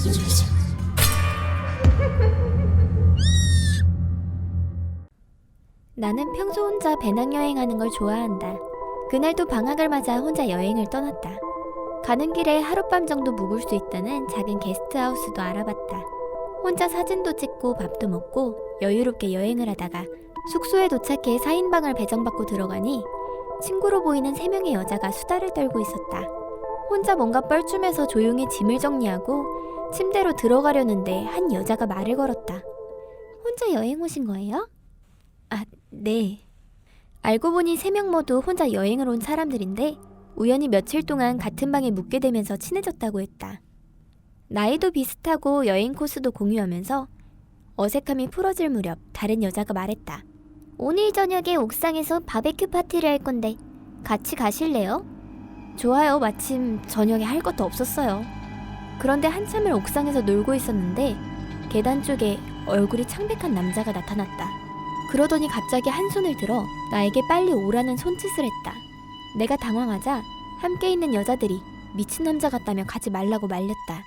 나는 평소 혼자 배낭여행하는 걸 좋아한다. 그날도 방학을 맞아 혼자 여행을 떠났다. 가는 길에 하룻밤 정도 묵을 수 있다는 작은 게스트하우스도 알아봤다. 혼자 사진도 찍고 밥도 먹고 여유롭게 여행을 하다가 숙소에 도착해 4인방을 배정받고 들어가니 친구로 보이는 3명의 여자가 수다를 떨고 있었다. 혼자 뭔가 뻘쭘해서 조용히 짐을 정리하고 침대로 들어가려는데 한 여자가 말을 걸었다. 혼자 여행 오신 거예요? 아, 네. 알고 보니 세 명 모두 혼자 여행을 온 사람들인데 우연히 며칠 동안 같은 방에 묵게 되면서 친해졌다고 했다. 나이도 비슷하고 여행 코스도 공유하면서 어색함이 풀어질 무렵 다른 여자가 말했다. 오늘 저녁에 옥상에서 바베큐 파티를 할 건데 같이 가실래요? 좋아요. 마침 저녁에 할 것도 없었어요. 그런데 한참을 옥상에서 놀고 있었는데 계단 쪽에 얼굴이 창백한 남자가 나타났다. 그러더니 갑자기 한 손을 들어 나에게 빨리 오라는 손짓을 했다. 내가 당황하자 함께 있는 여자들이 미친 남자 같다며 가지 말라고 말렸다.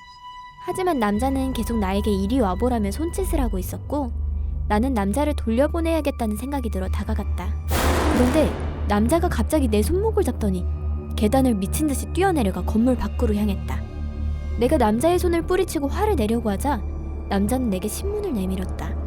하지만 남자는 계속 나에게 이리 와보라며 손짓을 하고 있었고 나는 남자를 돌려보내야겠다는 생각이 들어 다가갔다. 그런데 남자가 갑자기 내 손목을 잡더니 계단을 미친 듯이 뛰어내려가 건물 밖으로 향했다. 내가 남자의 손을 뿌리치고 화를 내려고 하자 남자는 내게 신문을 내밀었다.